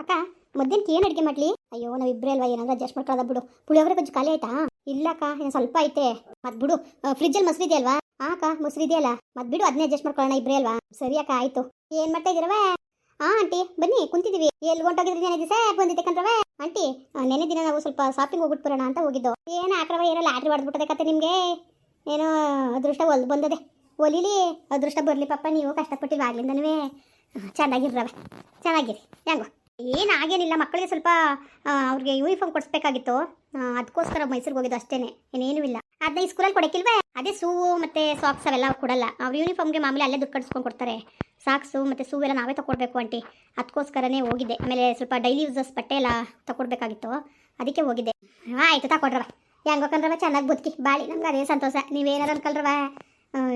ಅಕ್ಕ, ಮಧ್ಯಾಹ್ನಕ್ಕೆ ಏನು ಅಡುಗೆ ಮಾಡಲಿ? ಅಯ್ಯೋ ನಾವು ಇಬ್ಬರೇ ಅಲ್ವಾ, ಏನಾದ್ರು ಅಡ್ಜಸ್ಟ್ ಮಾಡ್ಕೊಳ್ಳೋದ ಬಿಡು. ಪುಳಿಯೋಗರೆ ಕೊಂಚ ಖಾಲಿ ಆಯ್ತಾ? ಇಲ್ಲ ಅಕ್ಕ ಸ್ವಲ್ಪ ಐತೆ. ಮತ್ತೆ ಬಿಡು ಫ್ರಿಜ್ಜಲ್ಲಿ ಮೊಸರು ಇದೆಯಲ್ವಾ? ಹಾ ಅಕ್ಕ ಮೊಸರು ಇದೆಯಲ್ಲ. ಮತ್ ಬಿಡು ಅದನ್ನೇ ಅಡ್ಜಸ್ಟ್ ಮಾಡ್ಕೊಳ್ಳೋಣ ಇಬ್ಬರೇ ಅಲ್ವಾ? ಸರಿ ಅಕ್ಕ, ಆಯ್ತು. ಏನು ಮಾಡ್ತಾ ಇದ್ದೀರವೇ ಹಾ ಆಂಟಿ, ಬನ್ನಿ, ಕುಂತಿದೀವಿ. ಎಲ್ಲಿ ಹೊಂಟೋಗಿದ್ರಿ ನೆನೆ ದಿವಸ? ಬಂದಿದ್ದೆ ಕಣ್ರವ ಆಂಟಿ ನೆನೆ ದಿನ ನಾವು ಸ್ವಲ್ಪ ಶಾಪಿಂಗ್ ಹೋಗ್ಬಿಟ್ಟು ಬರೋಣ ಅಂತ ಹೋಗಿದ್ದು. ಏನು ಆಕ್ರವ, ಏನೋ ಲಾಟ್ರಿ ಹೊಡೆದ್ಬಿಟ್ಟದೆ ಕತೆ ನಿಮಗೆ? ಏನೋ ಅದೃಷ್ಟ ಒಲ್, ಬಂದದೆ. ಒಲಿಲಿ? ಅದೃಷ್ಟ ಬರಲಿ ಪಾಪ, ನೀವು ಕಷ್ಟಪಟ್ಟಿಲ್ಲ ಆಗ್ಲಿಂದನೂ ಚೆನ್ನಾಗಿರ್ರವೆ ಚೆನ್ನಾಗಿರಿ. ಹೆಂಗೋ. ಏನು ಆಗೇನಿಲ್ಲ, ಮಕ್ಕಳಿಗೆ ಸ್ವಲ್ಪ ಅವ್ರಿಗೆ ಯೂನಿಫಾರ್ಮ್ ಕೊಡಿಸ್ಬೇಕಾಗಿತ್ತು. ಅದಕ್ಕೋಸ್ಕರ ಮೈಸೂರಿಗೆ ಹೋಗಿದ್ದು ಅಷ್ಟೇ ಇನ್ನೇನೂ ಇಲ್ಲ. ಅದನ್ನ ಈ ಸ್ಕೂಲಲ್ಲಿ ಕೊಡೋಕ್ಕಿಲ್ವೇ? ಅದೇ ಸೂವು ಮತ್ತು ಸಾಕ್ಸ್ ಅವೆಲ್ಲ ಕೊಡಲ್ಲ. ಅವ್ರ ಯೂನಿಫಾರ್ಮ್ಗೆ ಮಾಮೂಲಿ ಅಲ್ಲೇ ದುಡ್ಡು ಕಟ್ಸ್ಕೊಂಡು ಕೊಡ್ತಾರೆ. ಸಾಕ್ಸು ಮತ್ತು ಸೂ ಎಲ್ಲ ನಾವೇ ತೊಗೊಡ್ಬೇಕು ಆಂಟಿ. ಅದಕ್ಕೋಸ್ಕರನೇ ಹೋಗಿದ್ದೆ ಆಮೇಲೆ ಸ್ವಲ್ಪ ಡೈಲಿ ಯೂಸಸ್ ಬಟ್ಟೆ ಎಲ್ಲ ತಗೊಡ್ಬೇಕಾಗಿತ್ತು ಅದಕ್ಕೆ ಹೋಗಿದ್ದೆ ಆಯ್ತು ತಕೊಡ್ರವ ಹೆಂಗೋಕಂದ್ರವ ಚೆನ್ನಾಗಿ ಬದುಕಿ. ಬಾಳಿ ನಮ್ಗೆ ಅದೇ ಸಂತೋಷ. ನೀವೇನಾರು ಅನ್ಕಲ್ರವ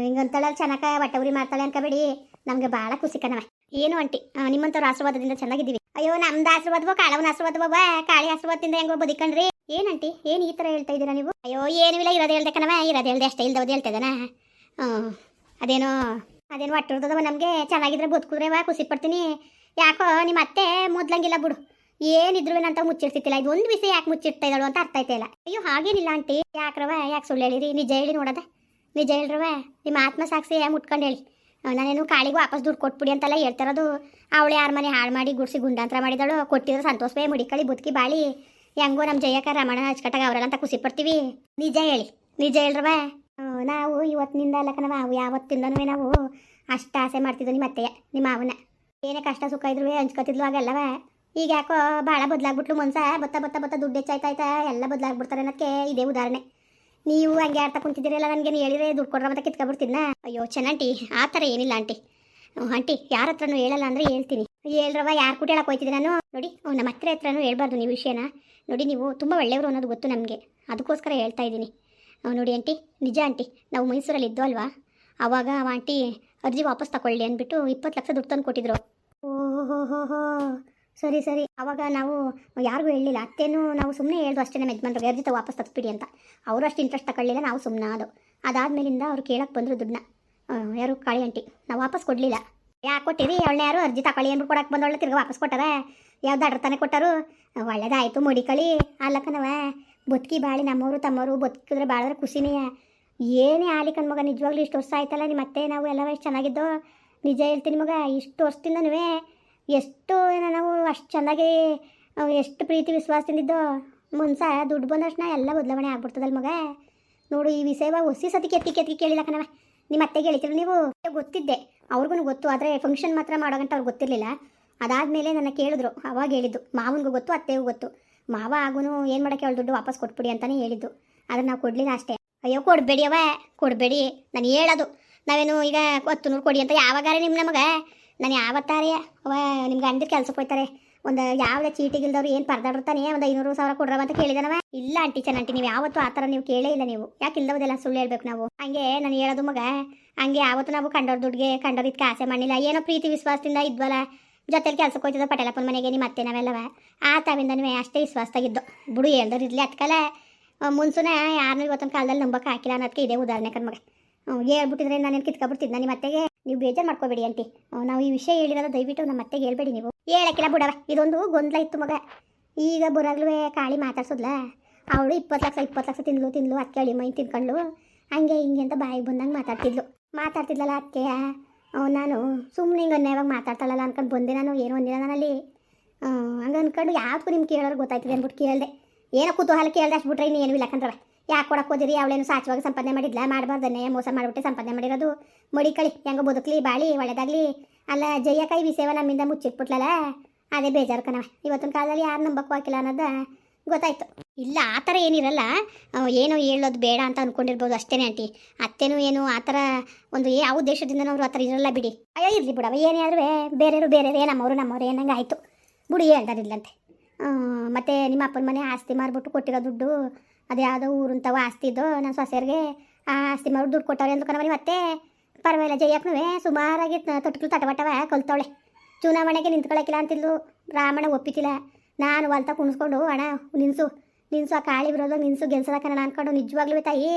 ಹಿಂಗಂತಳ ಚೆನ್ನಾಗ ಬಟ್ಟೆ ಉರಿ ಮಾಡ್ತಾಳೆ ಅನ್ಕೋಬೇಡಿ. ನಮಗೆ ಭಾಳ ಖುಷಿ ಕಣವ ಏನು ಅಂಟಿ ನಿಮ್ಮಂತ ಆಶೀರ್ವಾದದಿಂದ ಚೆನ್ನಾಗಿದ್ದೀವಿ. ಅಯ್ಯೋ, ನಮ್ದು ಆಶೀರ್ವಾದವೋ, ಕಾಳವನ ಆಶೀರ್ವಾದ ಬಾ, ಕಾಳಿ ಆಶೀರ್ವಾದದಿಂದ ಹೆಂಗೋ ಬದುಕಣ್ರಿ. ಏನಂಟಿ ಏನು ಈ ಥರ ಹೇಳ್ತಾ ಇದ್ದೀರಾ ನೀವು? ಅಯ್ಯೋ, ಏನು ಇಲ್ಲ, ಇರೋದು ಹೇಳ್ದೆ ಕಣವ ಇರೋದು ಹೇಳ್ದೆ ಅಷ್ಟೇ ಇಲ್ದವ್ದು ಹೇಳ್ತಿದ್ದಾನ ಅದೇನೋ ಅದೇನೋ ಒಟ್ಟಿರ್ತದವ ನಮಗೆ, ಚೆನ್ನಾಗಿದ್ರೆ ಬದುಕಿದ್ರೆ ವಾ ಖುಷಿ ಪಡ್ತೀನಿ. ಯಾಕೋ ನಿಮ್ಮ ಅತ್ತೆ ಮೊದ್ಲಂಗಿಲ್ಲ ಬಿಡು. ಏನಿದ್ರು ಅಂತ ಮುಚ್ಚಿರ್ತಿತ್ತಿಲ್ಲ ಇದು ಒಂದು ವಿಷಯ ಯಾಕೆ ಮುಚ್ಚಿರ್ತಾ ಇದ್ದಾಳು ಅಂತ ಅರ್ಥ ಆಯ್ತಾ ಇಲ್ಲ. ಅಯ್ಯೋ, ಹಾಗೇನಿಲ್ಲ ಆಂಟಿ. ಯಾಕ್ರವ ಯಾಕೆ ಸುಳ್ಳು ಹೇಳಿರಿ ನಿಜ ಹೇಳಿ ನೋಡದ. ನಿಜ ಹೇಳ್ರವ ನಿಮ್ಮ ಆತ್ಮ ಸಾಕ್ಷಿ ಮುಟ್ಕೊಂಡು ಹೇಳಿ. ನಾನೇನು ಕಾಳಿಗೂ ವಾಪಸ್ ದುಡ್ಡು ಕೊಟ್ಬಿಡಿ ಅಂತೆಲ್ಲ ಹೇಳ್ತಿರೋದು ಅವಳು ಯಾರ ಮನೆ ಹಾಳು ಮಾಡಿ ಗುಡಿಸಿ ಗುಂಡಾಂತರ ಮಾಡಿದಳು. ಕೊಟ್ಟಿದ್ರೆ ಸಂತೋಷವೇ ಮುಡಿಕಳಿ, ಬುದ್ಕಿ, ಬಾಳಿ. ಹೆಂಗೋ ನಮ್ಮ ಜಯಕ ರಮಣ ಹಚ್ಕಟ್ಟಾಗ ಅವರೆಲ್ಲ ಅಂತ ಖುಷಿ ಪಡ್ತೀವಿ. ನಿಜ ಹೇಳಿ, ನಿಜ ಹೇಳ್ರವ ನಾವು ಇವತ್ತಿನಿಂದ ಅಲ್ಲ ಕಣವ ನಾವು ಯಾವತ್ತಿಂದನೂ ನಾವು ಅಷ್ಟು ಆಸೆ ಮಾಡ್ತಿದ್ವಿ ನಿಮ್ಮ ಅತ್ತೆಯ ನಿಮ್ಮ ಮಾವನ ಏನೇ ಕಷ್ಟ ಸುಖ ಇದ್ರು ಹಂಚ್ಕೊತಿದ್ಲು ಆಗಲ್ಲವ ಈಗ ಯಾಕೋ ಭಾಳ ಬದಲಾಗ್ಬಿಟ್ಲು ಮನ್ಸ, ಬತ್ತ ಬತ್ತ ಬತ್ತ ದುಡ್ಡು ಹೆಚ್ಚಾಯ್ತಾಯ್ತಾ, ಎಲ್ಲ ಬದಲಾಗ್ಬಿಡ್ತಾರೆ ಅನ್ನೋಕ್ಕೆ ಇದೇ ಉದಾಹರಣೆ. ನೀವು ಹಂಗೆ ಆಡ್ತಾ ಕುಂತಿದ್ದೀರಲ್ಲ ನನಗೆ ಹೇಳಿದ್ರೆ ದುಡ್ಡು ಕೊಡ್ರ ಮತ್ತೆ ಕಿತ್ಕೊಬಿಡ್ತೀನ? ಅಯ್ಯೋ ಚೆನ್ನಂಟಿ ಆ ಥರ ಏನಿಲ್ಲ ಆಂಟಿ. ಆಂಟಿ, ಯಾರ ಹತ್ರನೂ ಹೇಳಲ್ಲ ಅಂದರೆ ಹೇಳ್ತೀನಿ. ಹೇಳ್ರವ ಯಾರು ಕೂಡ ಹೇಳಕ್ಕೆ ಹೋಯ್ತಿದ್ದೆ ನಾನು? ನೋಡಿ ನಮ್ಮ ಹತ್ರ ಹತ್ರನೂ ಹೇಳ್ಬಾರ್ದು ನೀವು ವಿಷಯನ. ನೋಡಿ, ನೀವು ತುಂಬ ಒಳ್ಳೆಯವರು ಅನ್ನೋದು ಗೊತ್ತು ನಮಗೆ. ಅದಕ್ಕೋಸ್ಕರ ಹೇಳ್ತಾ ಇದ್ದೀನಿ. ನೋಡಿ ಆಂಟಿ, ನಿಜ ಆಂಟಿ, ನಾವು ಮೈಸೂರಲ್ಲಿ ಇದ್ದೋ ಅಲ್ವಾ? ಆವಾಗ ಆಂಟಿ ಅರ್ಜಿ ವಾಪಸ್ ತಗೊಳ್ಳಿ ಅಂದ್ಬಿಟ್ಟು ಇಪ್ಪತ್ತು ಲಕ್ಷ ದುಡ್ಡು ತಂದು ಕೊಟ್ಟಿದ್ರು ಓಹೋ ಹೋ ಹೋ ಸರಿ ಸರಿ. ಅವಾಗ ನಾವು ಯಾರಿಗೂ ಹೇಳಲಿಲ್ಲ. ಅತ್ತೆನೂ ನಾವು ಸುಮ್ಮನೆ ಹೇಳ್ದು ಅಷ್ಟೇ ನಮ್ಮ ಯಜಮಾನ್ರಿಗೆ ಅರ್ಜಿ ತ ವಾಪಸ್ ತಪ್ಪಿಬಿಡಿ ಅಂತ. ಅವರು ಅಷ್ಟು ಇಂಟ್ರೆಸ್ಟ್ ತಗೊಳ್ಳಿಲ್ಲ, ನಾವು ಸುಮ್ಮನೆ ಅದು ಅದಾದ್ಮೇಲಿಂದ ಅವ್ರು ಕೇಳಕ್ಕೆ ಬಂದರು ದುಡ್ಡನ್ನ. ಯಾರು, ಕಾಳಿ ಆಂಟಿ, ನಾವು ವಾಪಸ್ ಕೊಡಲಿಲ್ಲ. ಯಾಕೆ ಕೊಟ್ಟಿರಿ ಅವಳನ್ನ ಯಾರು? ಅರ್ಜಿ ತಗೊಳ್ಳಿ ಅಂದ್ಬಿಟ್ಟು ಕೊಡಕ್ಕೆ ಬಂದವಳ ತಿರ್ಗಿ ವಾಪಸ್ ಕೊಟ್ಟಾರ ಯಾವ್ದು ಅಡ್ರ ತಾನೇ ಕೊಟ್ಟರು? ಒಳ್ಳೇದಾಯಿತು ಮಡಿಕಳಿ ಅಲ್ಲಕ್ಕನವ ಬದುಕಿ ಬಾಳಿ ನಮ್ಮವರು ತಮ್ಮವರು ಬದುಕಿದ್ರೆ ಬಾಳಿದ್ರೆ ಖುಷಿನೇ. ಏನೇ ಆಲಿ ಮಗ, ನಿಜವಾಗ್ಲೂ ಇಷ್ಟು ವರ್ಷ ಆಯ್ತಲ್ಲ ನಿಮ್ಮ ಅತ್ತೆ, ನಾವು ಎಲ್ಲ ಎಷ್ಟು ಚೆನ್ನಾಗಿದ್ದು. ನಿಜ ಹೇಳ್ತೀನಿ ಮಗ ಇಷ್ಟು ವರ್ಷದಿಂದನೂ ಎಷ್ಟು ಏನೋ ನಾವು ಅಷ್ಟು ಚೆನ್ನಾಗಿ ಎಷ್ಟು ಪ್ರೀತಿ ವಿಶ್ವಾಸದಿಂದಿದ್ದು ಮುನ್ಸ ದುಡ್ಡು ಬಂದಷ್ಟು ಎಲ್ಲ ಬದಲಾವಣೆ ಆಗ್ಬಿಡ್ತದಲ್ಲ ಮಗ. ನೋಡು, ಈ ವಿಷಯವ ಹೊಸಿ ಸತಿ ಕೆತ್ತಿ ಕೆತ್ತಿ ಕೇಳಿಲ್ಲ ಕಣವ ನಿಮ್ಮ ಅತ್ತೆಗೆ ಹೇಳ್ತೀರ ನೀವು? ಗೊತ್ತಿದ್ದೆ. ಅವ್ರಿಗೂ ಗೊತ್ತು, ಆದರೆ ಫಂಕ್ಷನ್ ಮಾತ್ರ ಮಾಡೋಗಂಟ ಅವ್ರಿಗೆ ಗೊತ್ತಿರಲಿಲ್ಲ. ಅದಾದಮೇಲೆ ನನ್ನ ಕೇಳಿದ್ರು, ಅವಾಗ ಹೇಳಿದ್ದು. ಮಾವನಿಗೂ ಗೊತ್ತು, ಅತ್ತೆಗೂ ಗೊತ್ತು. ಮಾವ ಆಗೂ ಏನು ಮಾಡೋಕ್ಕೆ ಅವಳು ದುಡ್ಡು ವಾಪಸ್ ಕೊಟ್ಬಿಡಿ ಅಂತಲೇ ಹೇಳಿದ್ದು. ಆದರೆ ನಾವು ಕೊಡಲಿಲ್ಲ ಅಷ್ಟೇ. ಅಯ್ಯೋ, ಕೊಡಬೇಡಿ ಅವ ಕೊಡಬೇಡಿ. ನಾನು ಹೇಳೋದು. ನಾವೇನು ಈಗ ಹತ್ತು ನೂರು ಕೊಡಿ ಅಂತ ಯಾವಾಗಾರೆ ನಿಮ್ಮ ನಮಗೆ ನಾನು ಯಾವತ್ತಾರೆ ನಿಮ್ಗೆ ಗಂಡಿರ್ ಕೆಲ್ಸಕ್ಕೆ ಹೋಯ್ತಾರೆ. ಒಂದು ಯಾವುದೇ ಚೀಟಿಗಿಲ್ದವ್ರು ಏನು ಪರದಾಡಿರ್ತಾನೆ ಒಂದು ಐನೂರು ಸಾವಿರ ಕೊಡ್ರವ ಅಂತ ಕೇಳಿದನವ? ಇಲ್ಲ ಆಂಟಿ ಚೆನ್ನಾಂಟಿ, ನೀವು ಯಾವತ್ತೂ ಆ ಥರ ನೀವು ಕೇಳೇ ಇಲ್ಲ ನೀವು. ಯಾಕೆ ಇಲ್ಲದೆಲ್ಲ ಸುಳ್ಳು ಹೇಳ್ಬೇಕು ನಾವು? ಹಂಗೆ ನಾನು ಹೇಳೋದು ಮಗ, ಹಂಗೆ ಯಾವತ್ತು ನಾವು ಕಂಡೋರ್ ದುಡ್ಡಿಗೆ ಕಂಡೋರ್ ಇದಕ್ಕೆ ಆಸೆ ಮಾಡಿಲ್ಲ ಏನೋ ಪ್ರೀತಿ, ವಿಶ್ವಾಸದಿಂದ ಇದ್ವಲ್ಲ? ಜೊತೆಲಿ ಕೆಲ್ಸಕ್ಕೆ ಹೋಯ್ತದ ಪಟೇಲಪ್ಪನ ಮನೆಗೆ ನಿಮ್ಮ ಅತ್ತೆ ನಾವೆಲ್ಲವ? ಆ ತಾವಿಂದನೂ ಅಷ್ಟೇ ವಿಶ್ವಾಸದಾಗಿದ್ದು. ಬಿಡು ಹೇಳ್ದವ್ರು ಇರಲಿ ಅತ್ಕಲ ಮುನ್ಸುನ ಯಾರನ್ನೂ ಇವತ್ತೊಂದು ಕಾಲದಲ್ಲಿ ನಂಬಕ್ಕೆ ಹಾಕಿಲ್ಲ ಅನ್ನೋದಕ್ಕೆ ಇದೇ ಉದಾಹರಣೆ ಕಣ್ಮಗ ಹೇಳ್ಬಿಟ್ಟಿದ್ರೆ ನಾನು ಏನು ಕಿತ್ಕೊಬಿಡ್ತಿದ್ದ ನಿಮ್ಮ ಅತ್ತೆಗೆ ನೀವು ಬೇಜಾರು ಮಾಡ್ಕೋಬೇಡಿ ಹ್ಮ್, ನಾವು ಈ ವಿಷಯ ಹೇಳಿರೋದು ದಯವಿಟ್ಟು ನಮ್ಮ ಅತ್ತೆಗೆ ಹೇಳ್ಬೇಡಿ ನೀವು. ಹೇಳಕ್ಕಿಲ್ಲ ಬಿಡವ ಇದೊಂದು ಗೊಂದಲ ಇತ್ತು ಮಗ. ಈಗ ಬರಾಗ್ಲೂ ಕಾಳಿ ಮಾತಾಡ್ಸೋದ್ಲ? ಅವಳು ಇಪ್ಪತ್ತು ಲಕ್ಷ ಇಪ್ಪತ್ತು ಲಕ್ಷ ತಿನ್ಲು ತಿನ್ಲು ಅತ್ತೆ ಅಳಿ ಮೈ ತಿನ್ಕೊಂಡ್ಲು ಹಂಗೆ ಹಿಂಗೆ ಅಂತ ಬಾಯಿಗೆ ಬಂದಂಗೆ ಮಾತಾಡ್ತಿದ್ಲು. ಮಾತಾಡ್ತಿದ್ಲಲ್ಲ ಅತ್ತೆಯ? ನಾನು ಸುಮ್ಮನೆ ಹಿಂಗೆ ಅನ್ಯಾಯವಾಗಿ ಮಾತಾಡ್ತಾಳಲ್ಲ ಅನ್ಕೊಂಡು ಬಂದೆ ನಾನು ಏನು ಒಂದಿನ ನಾನಲ್ಲಿ. ಹಂಗೆ ಅಂದ್ಕೊಂಡು ಯಾವ್ದು ನಿಮ್ಗೆ ಕೇಳೋರು ಗೊತ್ತಾಯ್ತದೆ ಅಂದ್ಬಿಟ್ಟು ಕೇಳಿದೆ. ಏನೋ ಕುತೂಹಲ ಕೇಳಿದೆ ಅಷ್ಟು ಬಿಟ್ರೆ ಇನ್ನೇನು ಇಲ್ಲ ಕಂಡ್ರವ ಯಾಕೆ ಕೊಡಕ್ಕೆ ಹೋದಿರಿ? ಅವಳೇನು ಸಾಚವಾಗಿ ಸಂಪಾದನೆ ಮಾಡಿದ್ಲ? ಮಾಡಬಾರ್ದನ್ನೇ? ಮೋಸ ಮಾಡಿಬಿಟ್ಟೆ ಸಂಪಾದನೆ ಮಾಡಿರೋದು. ಮಡಿಕಳಿ ಹೆಂಗೋ ಬದುಕಲಿ, ಬಾಳಿ, ಒಳ್ಳೇದಾಗಲಿ. ಅಲ್ಲ ಜಯ್ಯ ಕೈ ವಿಷಯವ ನಮ್ಮಿಂದ ಮುಚ್ಚಿಟ್ಬಿಟ್ಲಲ್ಲ ಅದೇ ಬೇಜಾರು ಕಣವ ಇವತ್ತಿನ ಕಾಲದಲ್ಲಿ ಯಾರು ನಂಬಕ್ಕೂ ಹಾಕಿಲ್ಲ ಅನ್ನೋದು ಗೊತ್ತಾಯ್ತು. ಇಲ್ಲ, ಆ ಥರ ಏನಿರಲ್ಲ. ಏನೋ ಹೇಳೋದು ಬೇಡ ಅಂತ ಅಂದ್ಕೊಂಡಿರ್ಬೋದು ಅಷ್ಟೇ ಆಂಟಿ. ಅತ್ತೆನೂ ಏನು ಆ ಥರ ಒಂದು ಯಾವ ಉದ್ದೇಶದಿಂದ ಅವರು ಆ ಥರ ಇರಲ್ಲ ಬಿಡಿ. ಅಯ್ಯೋ, ಇರಲಿ ಬಿಡವ ಏನೇ ಬೇರೆಯವರು ಬೇರೆಯವರು ಏ ನಮ್ಮವರು ನಮ್ಮವರು ಏನಂಗೆ ಆಯಿತು. ಬಿಡಿ, ಹೇಳ್ದಾರಿಲ್ಲಂತೆ. ಮತ್ತು ನಿಮ್ಮ ಅಪ್ಪನ ಮನೆ ಆಸ್ತಿ ಮಾರ್ಬಿಟ್ಟು ಕೊಟ್ಟಿರೋ ದುಡ್ಡು ಅದು ಯಾವುದೋ ಊರಂತವ ಆಸ್ತಿ ಇದ್ದು ನನ್ನ ಸೊಸೆಯರಿಗೆ ಆ ಆಸ್ತಿ ಮಾಡಿ, ದುಡ್ಡು ಕೊಟ್ಟವ್ರೆ ಅಂತ ಕಣವ ಮತ್ತೆ, ಪರವಾಗಿಲ್ಲ ಜಯಕ್ಕನೂ ಸುಮಾರಾಗಿ ತೊಟ್ಕಲು ತಟವಟವ ಕಲ್ತವಳೆ. ಚುನಾವಣೆಗೆ ನಿಂತ್ಕೊಳಕಿಲ್ಲ ಅಂತಿದ್ಲು ರಾಮಣ್ಣ ಒಪ್ಪಿತಿಲ್ಲ. ನಾನು ಹೊಲ್ತ ಕುಣಿಸ್ಕೊಂಡು, ಅಣ್ಣ, ನಿನ್ಸು ನಿನ್ಸು ಆ ಕಾಳಿ ಬರೋದು, ನಿನ್ಸು ಗೆಲ್ಸದ ಕಣ ಅನ್ಕೊಂಡು, ನಿಜವಾಗ್ಲೂ ತಾಯಿ,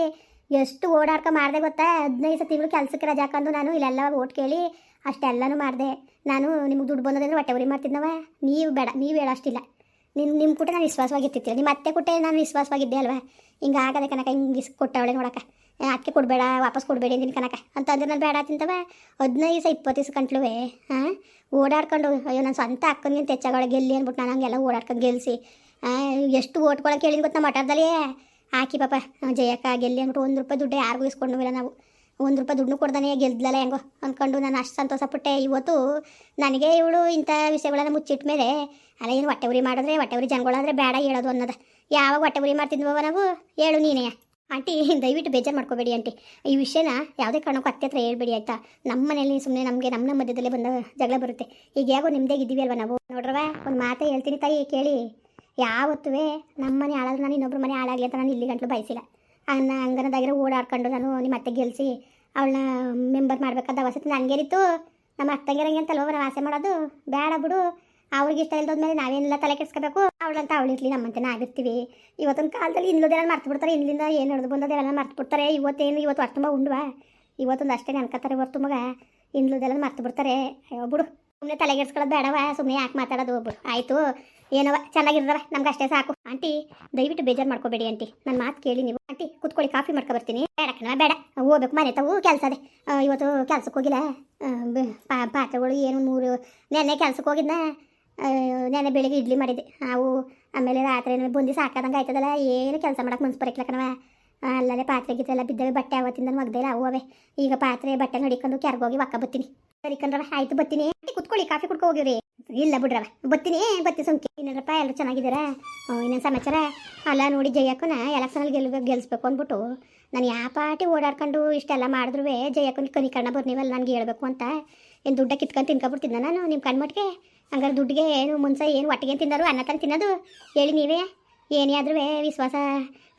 ಎಷ್ಟು ಓಡಾಡ್ಕೊ ಮಾಡಿದೆ ಗೊತ್ತಾ? ಹದಿನೈದು ಸತಿ ತಿಂಗಳು ಕೆಲಸಕ್ಕೆ ರಜಾ ಹಾಕೊಂಡು ನಾನು ಇಲ್ಲೆಲ್ಲ ಓಟ್ ಕೇಳಿ ಅಷ್ಟೆಲ್ಲನೂ ಮಾಡಿದೆ. ನಾನು ನಿಮ್ಗೆ ದುಡ್ಡು ಬಂದದಂದ್ರೆ ಹೊಟ್ಟೆ ಉರಿ ಮಾಡ್ತಿದ್ನವ? ನೀವು ಬೇಡ, ನೀವು ಹೇಳೋ ಅಷ್ಟಿಲ್ಲ ನಿಮ್ಮ ನಿಮ್ಮ ಕೂಟ ನಾನು ವಿಶ್ವಾಸವಾಗಿರ್ತಿತ್ತಿಲ್ಲ ನಿಮ್ಮ ಅತ್ತೆ ಕೂಟ ನಾನು ವಿಶ್ವಾಸವಾಗಿದ್ದೆ ಅಲ್ವಾ? ಹಿಂಗೆ ಆಗದೆ ಕನಕ ಹಿಂಗೆ ಇಸ್ ಕೊಟ್ಟವಳೆ ನೋಡಕ್ಕ. ಅದಕ್ಕೆ ಕೊಡಬೇಡ, ವಾಪಸ್ ಕೊಡಬೇಡಿ ಅಂದಿನ ಕನಕ ಅಂತ ಅಂದ್ರೆ ನಾನು ಬೇಡ ತಿಂತವ? ಹದಿನೈದು ದಿವಸ ಇಪ್ಪತ್ತು ದಿವಸ ಕಂಟ್ಲುವೆ ಹಾಂ ಓಡಾಡ್ಕೊಂಡು, ಅಯ್ಯೋ, ನಾನು ಸ್ವಂತ ಅಕ್ಕನಿಗೆ ಹೆಚ್ಚಾಗೋಳ ಗೆಲ್ಲಿ ಅಂದ್ಬಿಟ್ಟು ನಾನು ಹಂಗೆಲ್ಲ ಓಡಾಡ್ಕೊಂಡು ಗೆಲ್ಲಿಸಿ ಎಷ್ಟು ಓಟ್ಕೊಳಕ್ಕೆ ಹೇಳಿದ್ ಗೊತ್ತಾ ಮಠದಲ್ಲೇ ಹಾಕಿ ಪಾಪ ಜಯಕ್ಕ ಗೆಲ್ಲಿ ಅಂದ್ಬಿಟ್ಟು ಒಂದು ರೂಪಾಯಿ ದುಡ್ಡು ಯಾರಿಗೂ ಇಸ್ಕೊಂಡು ಇಲ್ಲ ನಾವು. ಒಂದು ರೂಪಾಯಿ ದುಡ್ಡು ಕೊಡ್ದಾನೆ, ಗೆಲ್ದಲ್ಲ ಹೆಂಗೋ ಅಂದ್ಕೊಂಡು ನಾನು ಅಷ್ಟು ಸಂತೋಷಪಟ್ಟೆ. ಇವತ್ತು ನನಗೆ ಇವಳು ಇಂಥ ವಿಷಯಗಳನ್ನ ಮುಚ್ಚಿಟ್ಟ ಮೇಲೆ, ಅಲ್ಲ ಏನು ಹೊಟ್ಟೆ ಉರಿ ಮಾಡಿದ್ರೆ, ಹೊಟ್ಟೆ ಉರಿ ಜನಗಳಾದ್ರೆ ಬೇಡ ಹೇಳೋದು ಅನ್ನೋದು. ಯಾವಾಗ ಹೊಟ್ಟೆ ಉರಿ ಮಾಡ್ತಿದ್ವವ ನಾವು? ಹೇಳು ನೀನೇ ಆಂಟಿ, ದಯವಿಟ್ಟು ಬೇಜಾರು ಮಾಡ್ಕೋಬೇಡಿ ಆಂಟಿ. ಈ ವಿಷಯನ ಯಾವುದೇ ಕಾರಣಕ್ಕೂ ಅತ್ತೆ ಹತ್ರ ಹೇಳ್ಬೇಡಿ, ಆಯ್ತಾ? ನಮ್ಮ ಮನೇಲಿ ಸುಮ್ಮನೆ ನಮಗೆ ನಮ್ಮ ನಮ್ಮ ಮಧ್ಯದಲ್ಲೇ ಬಂದ ಜಗಳ ಬರುತ್ತೆ. ಈಗ ಯಾಗೋ ನಿಮ್ಮದೇ ಇದ್ದೀವಿ ಅಲ್ವಾ ನಾವು? ನೋಡ್ರವ ಒಂದು ಮಾತೇ ಹೇಳ್ತೀನಿ ತಾಯಿ, ಕೇಳಿ. ಯಾವತ್ತೂ ನಮ್ಮ ಮನೆ ಹಾಳಾದ್ರೆ ನಾನು ಇನ್ನೊಬ್ರ ಮನೆ ಹಾಳಾಗಲಿ ಅಂತ ನಾನು ಇಲ್ಲಿ ಗಂಟಲು ಬಯಸಿಲ್ಲ. ಅನ್ನ ಅಂಗನದಾಗಿರೋ ಓಡಾಡ್ಕೊಂಡು ನಾನು ನಿಮ್ಮ ಅತ್ತೆ ಗೆಲ್ಸಿ ಅವಳನ್ನ ಮೆಂಬರ್ ಮಾಡ್ಬೇಕಾದ ವಸತಿ ನನಗೇರಿತ್ತು ನಮ್ಮ ಅತ್ತಂಗಿರಂಗೆ ಅಂತಲ್ವ ನಾವು ಆಸೆ ಮಾಡೋದು. ಬೇಡ ಬಿಡು, ಅವ್ರಿಗೆ ಇಷ್ಟ ಇಲ್ದೋದ್ಮೇಲೆ ನಾವೇನೆಲ್ಲ ತಲೆ ಕೆಡ್ಸ್ಕೋಬೇಕು. ಅವಳಂತ ಅವಳಿರ್ಲಿ ನಮ್ಮಂತೆ ಆಗಿರ್ತೀವಿ. ಇವತ್ತೊಂದು ಕಾಲದಲ್ಲಿ ಇನ್ಲೋದೆಲ್ಲ ಮರ್ತು ಬಿಡ್ತಾರೆ, ಇಲ್ಲಿಂದ ಏನು ಹಿಡಿದು ಬಂದದೆಲ್ಲ ಮರ್ತು ಬಿಡ್ತಾರೆ. ಇವತ್ತೇನು, ಇವತ್ತು ಅಷ್ಟು ತುಂಬ ಉಂಡುವ? ಇವತ್ತೊಂದು ಅಷ್ಟೇ ಅನ್ಕೋತಾರೆ ಹೊರ್ತು ಮಗ. ಇನ್ಲೋದೆಲ್ಲ ಮರ್ತು ಬಿಡ್ತಾರೆ. ಅಯ್ಯೋ ಬಿಡು. ಸುಮ್ಮನೆ ತಲೆಗೆಡ್ಸ್ಕೊಳ್ಳೋದು ಬೇಡವ? ಸುಮ್ಮನೆ ಯಾಕೆ ಮಾತಾಡೋದು? ಆಯ್ತು. ಆಯಿತು ಏನವ ಚೆನ್ನಾಗಿರ್ದವ, ನಮ್ಗೆ ಅಷ್ಟೇ ಸಾಕು. ಆಂಟಿ, ದಯವಿಟ್ಟು ಬೇಜಾರು ಮಾಡ್ಕೋಬೇಡಿ ಆಂಟಿ. ನನ್ನ ಮಾತು ಕೇಳಿ ನೀವು. ಆಂಟಿ, ಕುತ್ಕೊಳ್ಳಿ, ಕಾಫಿ ಮಾಡ್ಕೊ ಬರ್ತೀನಿ ಬೇಡ ಕಣ, ಬೇಡ. ಹೋಗ್ಬೇಕು, ಮನೆ ತಾವು, ಕೆಲಸ ಅದೇ. ಇವತ್ತು ಕೆಲ್ಸಕ್ಕೆ ಹೋಗಿಲ್ಲ. ಪಾತ್ರೆಗಳು ಏನು ಮೂರು, ನೆನ್ನೆ ಕೆಲ್ಸಕ್ಕೆ ಹೋಗಿದ್ನ. ನೆನ್ನೆ ಬೆಳಿಗ್ಗೆ ಇಡ್ಲಿ ಮಾಡಿದ್ದೆ. ಅವು ಆಮೇಲೆ ರಾತ್ರಿ ಬುಂದಿ ಸಾಕಾದಂಗೆ ಆಯ್ತದಲ್ಲ, ಏನು ಕೆಲಸ ಮಾಡಕ್ಕೆ ಮನ್ಸು ಬರಕ್ಲ ಕಣವ. ಅಲ್ಲಲ್ಲೇ ಪಾತ್ರೆ ಗೀತ್ರೆ ಎಲ್ಲ ಬಿದ್ದವೆ, ಬಟ್ಟೆ ಅವತ್ತಿಂದ ಒಗ್ದೇ ಅವೇ ಈಗ ಪಾತ್ರೆ ಬಟ್ಟೆ ನಡಿಕೊಂಡು ಕೆರ್ಗೋಗಿ ಒಕ್ಕ ಬತ್ತೀನಿ. ಸರಿ ಕಣ್ರವ ಆಯ್ತು ಬತ್ತೀನಿ ಕುತ್ಕೊಳ್ಳಿ, ಕಾಫಿ ಕುಡ್ಕೊ ಹೋಗಿವ್ರಿ ಇಲ್ಲ ಬಿಡ್ರವ ಬತ್ತೀನಿ ಬತ್ತಿ ಸುಮ್ಕೆ. ಇನ್ನೇನಪ್ಪ ಎಲ್ಲರೂ ಚೆನ್ನಾಗಿದ್ದೀರಾ? ಇನ್ನೊಂದು ಸಮಾಚಾರ? ಅಲ್ಲ, ನೋಡಿ ಜಯಕ್ಕನ ಎಲೆಕ್ಷನಲ್ಲಿ ಗೆಲ್, ಗೆಲ್ಸ್ಬೇಕು ಅಂದ್ಬಿಟ್ಟು. ನಾನು ಯಾವ ಪಾಟಿ ಓಡಾಡ್ಕೊಂಡು ಇಷ್ಟೆಲ್ಲ ಮಾಡಿದ್ರು ಜಯಕ್ಕನ ಬರ್ ಬರ್ನಿವಲ್ಲ ನನಗೆ ಹೇಳ್ಬೇಕು ಅಂತ. ಏನು ದುಡ್ಡ ಕಿತ್ಕೊಂಡು ತಿನ್ಕೊಬಿಡ್ತಿದ್ದ ನಾನು ನಿಮ್ಮ ಕಣ್ಮಟ್ಟಿಗೆ ಹಂಗಾರೆ ದುಡ್ಡಿಗೆ ಏನು ಮುಂಚೆ ಏನು ಒಟ್ಟಿಗೆ ತಿನ್ನೋರು ಅನ್ನ ತಂದು ತಿನ್ನೋದು? ಹೇಳಿ ನೀವೇ. ಏನೇ ಆದ್ರೂ ವಿಶ್ವಾಸ,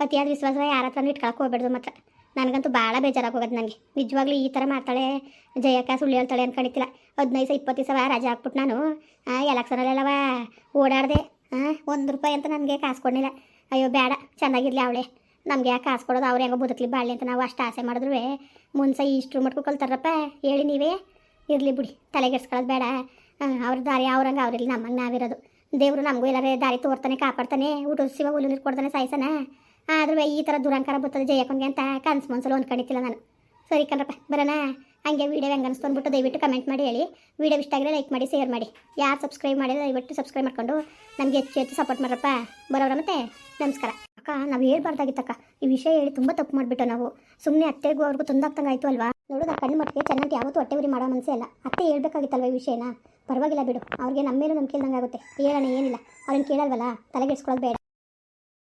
ಅತಿಯಾದ ವಿಶ್ವಾಸ ಯಾರ ಹತ್ರನೂ ಇಟ್ಕೊಳಕ್ಕೆ ಹೋಗ್ಬೇಡ್ದು ಮಾತ್ರ. ನನಗಂತೂ ಭಾಳ ಬೇಜಾರಾಗೋಗೋದು ನನಗೆ. ನಿಜವಾಗ್ಲೂ ಈ ಥರ ಮಾಡ್ತಾಳೆ ಜಯಕ್ಕ ಸುಳ್ಳು ಹೇಳ್ತಾಳೆ ಅನ್ಕೊಂಡಿತ್ತಿಲ್ಲ ಹದಿನೈದು ಇಪ್ಪತ್ತು ದಿವಸ ರಜೆ ಹಾಕ್ಬಿಟ್ಟು ನಾನು ಎಲೆಕ್ಷನಲ್ಲೆಲ್ಲವ ಓಡಾಡಿದೆ ಒಂದು ರೂಪಾಯಿ ಅಂತ ನನಗೆ ಕಾಸು ಕೊಡಲಿಲ್ಲ. ಅಯ್ಯೋ, ಬೇಡ, ಚೆನ್ನಾಗಿರಲಿ ಅವಳೆ. ನಮಗೆ ಯಾಕೆ ಕಾಸು ಕೊಡೋದು? ಅವ್ರು ಹೆಂಗೋ ಬದುಕಲಿ ಬಾಳಿ ಅಂತ ನಾವು ಅಷ್ಟು ಆಸೆ ಮಾಡಿದ್ರು ಮುಂಚೆ ಇಷ್ಟು ಮಟ್ಕು ಕಲ್ತಾರಪ್ಪ, ಹೇಳಿ ನೀವೇ. ಇರಲಿ ಬಿಡಿ ತಲೆಗೆಡ್ಸ್ಕೊಳ್ಳೋದು ಬೇಡ. ಅವ್ರ ದಾರಿ ಅವ್ರಂಗೆ ಅವ್ರಿಲ್ಲ ನಮ್ಮಂಗೆ ನಾವಿರೋದು. ದೇವರು ನಮಗೂ ಎಲ್ಲರೇ ದಾರಿ ತೋರ್ತಾನೆ, ಕಾಪಾಡ್ತಾನೆ ಊಟ ಸಿವ ಹುಲ್ಲು ನೀರು ಕೊಡ್ತಾನೆ ಸಾಯ್ಸನ. ಆದ್ರೂ ಈ ಥರ ದುರಂಕಾರ ಬರ್ತದೆ ಜಯಕ್ಕಂಗೆ ಅಂತ ಕನ್ಸು ಮನ್ಸಲು ಅಂದ್ಕೊಂಡಿತ್ತಿಲ್ಲ ನಾನು. ಸರಿ ಕಣ್ರಪ್ಪ, ಬರೋಣ? ಹಂಗೆ ವೀಡಿಯೋ ಹೆಂಗೆ ಅನಿಸ್ತು ಅಂದ್ಬಿಟ್ಟು ದಯವಿಟ್ಟು ಕಮೆಂಟ್ ಮಾಡಿ ಹೇಳಿ. ವೀಡಿಯೋ ಇಷ್ಟ ಆಗಿದ್ರೆ ಲೈಕ್ ಮಾಡಿ ಶೇರ್ ಮಾಡಿ. ಯಾರು ಸಬ್ಸ್ಕ್ರೈಬ್ ಮಾಡಿದ್ರೆ ದಯವಿಟ್ಟು ಸಬ್ಸ್ಕ್ರೈಬ್ ಮಾಡ್ಕೊಂಡು ನಮಗೆ ಹೆಚ್ಚು ಹೆಚ್ಚು ಸಪೋರ್ಟ್ ಮಾಡ್ರಪ್ಪ. ಬರೋರ ಮತ್ತೆ? ನಮಸ್ಕಾರ. ಅಕ್ಕ, ನಾವು ಹೇಳ್ಬಾರ್ದಾಗಿತ್ತಕ್ಕ. ಈ ವಿಷಯ ಹೇಳಿ ತುಂಬ ತಪ್ಪು ಮಾಡಿಬಿಟ್ಟು ನಾವು. ಸುಮ್ಮನೆ ಅತ್ತೆಗೂ ಅವ್ರಿಗೂ ತೊಂದಾಗ್ತಂಗೆ ಆಯಿತು ಅಲ್ವಾ? ನೋಡೋದು ಆ ಕಣ್ಣು ಮಟ್ಟಿಗೆ ಚೆನ್ನಾಗಿ ಯಾವತ್ತೂ ಹೊಟ್ಟೆ ಉರಿ ಮಾಡೋ ಮನಸ್ಸೇ ಇಲ್ಲ. ಅತ್ತೆ ಹೇಳ್ಬೇಕಾಗಿತ್ತಲ್ವ ಈ ವಿಷಯನ? ಪರವಾಗಿಲ್ಲ ಬಿಡು. ಅವ್ರಿಗೆ ನಮ್ಮ ಮೇಲೂ ನಂಬಿಕೆ ಇಲ್ದಂಗೆ ಆಗುತ್ತೆ ಹೇಳೋಣ, ಏನಿಲ್ಲ. ಅವ್ರನ್ನ ಕೇಳಲ್ವಲ್ಲ? ತಲೆಗೆಡ್ಸ್ಕೊಳ್ಳೋದು ಬೇಡ.